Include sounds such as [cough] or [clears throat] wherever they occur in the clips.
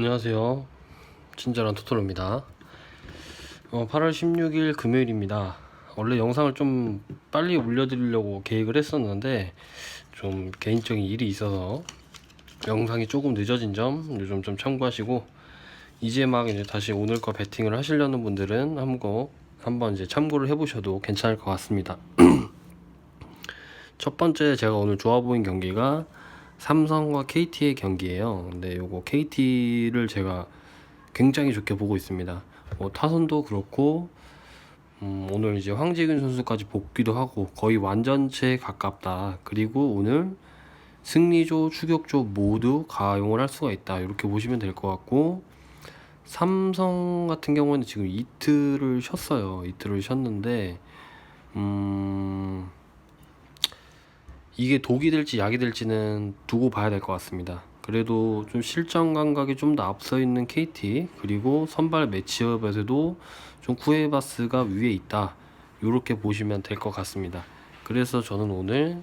안녕하세요. 친절한 토토로입니다. 어, 8월 16일 금요일입니다. 원래 영상을 좀 빨리 올려드리려고 계획을 했었는데 좀 개인적인 일이 있어서 영상이 조금 늦어진 점 요즘 좀 참고하시고 이제 막 이제 다시 오늘 거 배팅을 하시려는 분들은 한번 한번 이제 참고를 해보셔도 괜찮을 것 같습니다. [clears throat] 첫 번째 제가 오늘 좋아 보인 경기가 삼성과 KT의 경기예요. 근데 요거 KT를 제가 굉장히 좋게 보고 있습니다. 뭐 타선도 그렇고 음, 오늘 이제 황재균 선수까지 복귀도 하고 거의 완전체에 가깝다. 그리고 오늘 승리조, 추격조 모두 가용을 할 수가 있다. 이렇게 보시면 될 것 같고 삼성 같은 경우에는 지금 이틀을 쉬었어요. 이틀을 쉬었는데 음. 이게 독이 될지 약이 될지는 두고 봐야 될 것 같습니다. 그래도 좀 실전 감각이 좀 더 앞서 있는 KT 그리고 선발 매치업에서도 좀 쿠에바스가 위에 있다. 이렇게 보시면 될 것 같습니다. 그래서 저는 오늘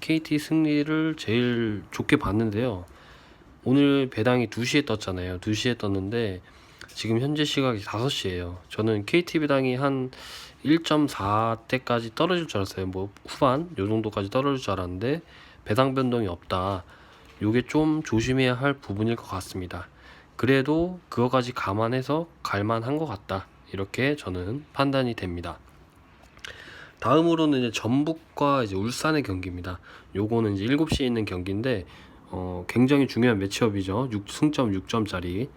KT 승리를 제일 좋게 봤는데요. 오늘 배당이 2시에 떴잖아요. 2시에 떴는데 지금 현재 시각이 5시예요. 저는 KT 배당이 한 1.4대까지 떨어질 줄 알았어요. 뭐 후반 요 정도까지 떨어질 줄 알았는데 배당 변동이 없다. 요게 좀 조심해야 할 부분일 것 같습니다. 그래도 그거까지 감안해서 갈만한 것 같다. 이렇게 저는 판단이 됩니다. 다음으로는 이제 전북과 이제 울산의 경기입니다. 요거는 이제 7시에 있는 경기인데 어, 굉장히 중요한 매치업이죠. 6, 승점 6점짜리.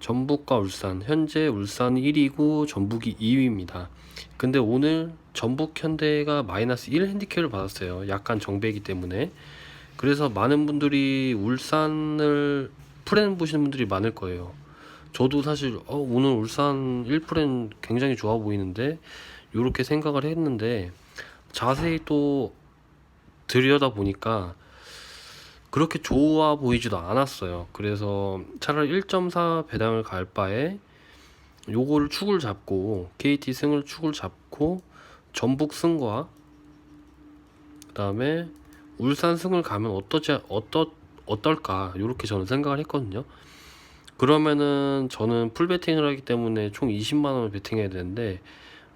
전북과 울산. 현재 울산이 1위고 전북이 2위입니다. 근데 오늘 전북 현대가 마이너스 1 핸디캡을 받았어요. 약간 정배이기 때문에. 그래서 많은 분들이 울산을 프렌 보시는 분들이 많을 거예요. 저도 사실 어, 오늘 울산 1프렌 굉장히 좋아 보이는데 이렇게 생각을 했는데 자세히 또 들여다 보니까 그렇게 좋아 보이지도 않았어요. 그래서 차라리 1.4 배당을 갈 바에 요거를 축을 잡고 KT 승을 축을 잡고 전북 승과 그다음에 울산 승을 가면 어떠지 어떠 어떨까 이렇게 저는 생각을 했거든요. 그러면은 저는 풀 베팅을 하기 때문에 총 20만 원을 베팅해야 되는데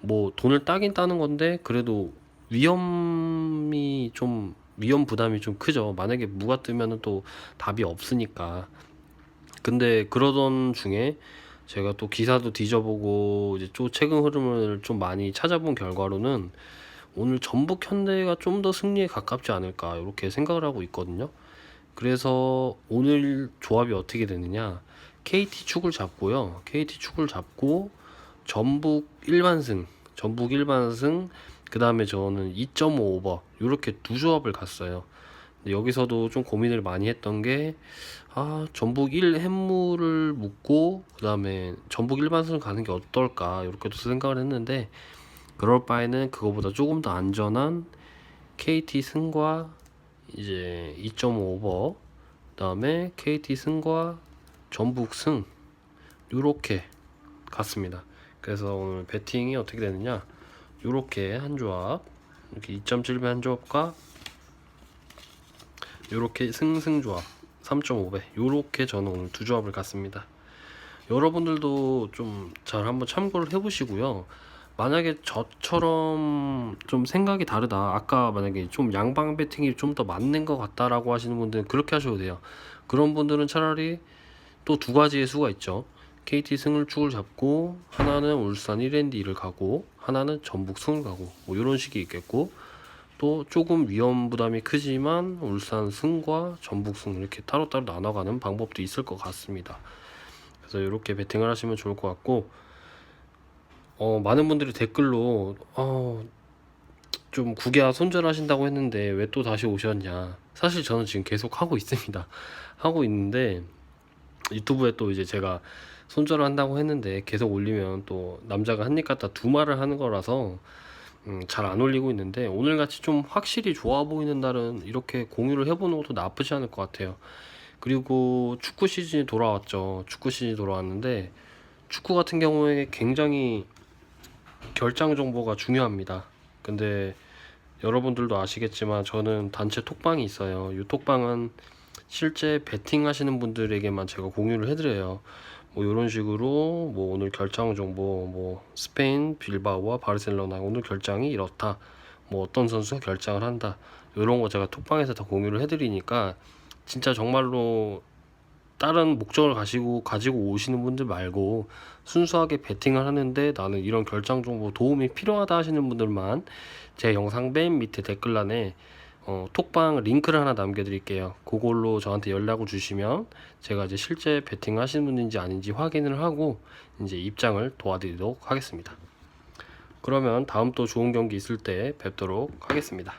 뭐 돈을 따긴 따는 건데 그래도 위험이 좀 위험 부담이 좀 크죠. 만약에 무가 뜨면은 또 답이 없으니까. 근데 그러던 중에 제가 또 기사도 뒤져보고 이제 또 최근 흐름을 좀 많이 찾아본 결과로는 오늘 전북 현대가 좀 더 승리에 가깝지 않을까 이렇게 생각을 하고 있거든요. 그래서 오늘 조합이 어떻게 되느냐? KT 축을 잡고요. KT 축을 잡고 전북 일반승, 전북 일반승, 그 다음에 저는 2.5 오버 이렇게 두 조합을 갔어요. 여기서도 좀 고민을 많이 했던 게 아, 전북 1 햄물을 묶고 그 다음에 전북 일반승을 가는 게 어떨까 이렇게도 생각을 했는데 그럴 바에는 그거보다 조금 더 안전한 KT 승과 이제 2.5 오버 그 다음에 KT 승과 전북 승 요렇게 갔습니다. 그래서 오늘 배팅이 어떻게 되느냐 요렇게 한 조합 이렇게 2.7배 한 조합과 요렇게 승승 조합 3.5배 요렇게 저는 오늘 두 조합을 갔습니다. 여러분들도 좀 잘 한번 참고를 해 보시고요. 만약에 저처럼 좀 생각이 다르다. 아까 만약에 좀 양방 배팅이 좀 더 맞는 것 같다라고 하시는 분들은 그렇게 하셔도 돼요. 그런 분들은 차라리 또 두 가지의 수가 있죠. KT 승을 축을 잡고 하나는 울산 1앤디를 가고 하나는 전북 승을 가고 뭐 이런 식이 있겠고 또 조금 위험 부담이 크지만 울산 승과 전북 승 이렇게 따로따로 나눠가는 방법도 있을 것 같습니다. 그래서 이렇게 배팅을 하시면 좋을 것 같고 어, 많은 분들이 댓글로 어, 좀 구개와 손절하신다고 했는데 왜 또 다시 오셨냐. 사실 저는 지금 계속 하고 있습니다. [laughs] 하고 있는데 유튜브에 또 이제 제가 손절을 한다고 했는데 계속 올리면 또 남자가 한 입 갖다 두 말을 하는 거라서 음, 잘 안 올리고 있는데 오늘 같이 좀 확실히 좋아 보이는 날은 이렇게 공유를 해보는 것도 나쁘지 않을 것 같아요. 그리고 축구 시즌이 돌아왔죠. 축구 시즌이 돌아왔는데 축구 같은 경우에 굉장히 결장 정보가 중요합니다. 근데 여러분들도 아시겠지만 저는 단체 톡방이 있어요. 이 톡방은 실제 베팅 하시는 분들에게만 제가 공유를 해드려요. 뭐 이런 식으로 뭐 오늘 결정 정보 뭐 스페인 빌바오와 바르셀로나 오늘 결정이 이렇다. 뭐 어떤 선수가 결정을 한다. 이런 거 제가 톡방에서 다 공유를 해드리니까 진짜 정말로 다른 목적을 가지고 가지고 오시는 분들 말고 순수하게 베팅을 하는데 나는 이런 결정 정보 도움이 필요하다 하시는 분들만 제 영상 맨 밑에 댓글란에 어, 톡방 링크를 하나 남겨드릴게요. 그걸로 저한테 연락을 주시면 제가 이제 실제 베팅 하시는 분인지 아닌지 확인을 하고 이제 입장을 도와드리도록 하겠습니다. 그러면 다음 또 좋은 경기 있을 때 뵙도록 하겠습니다.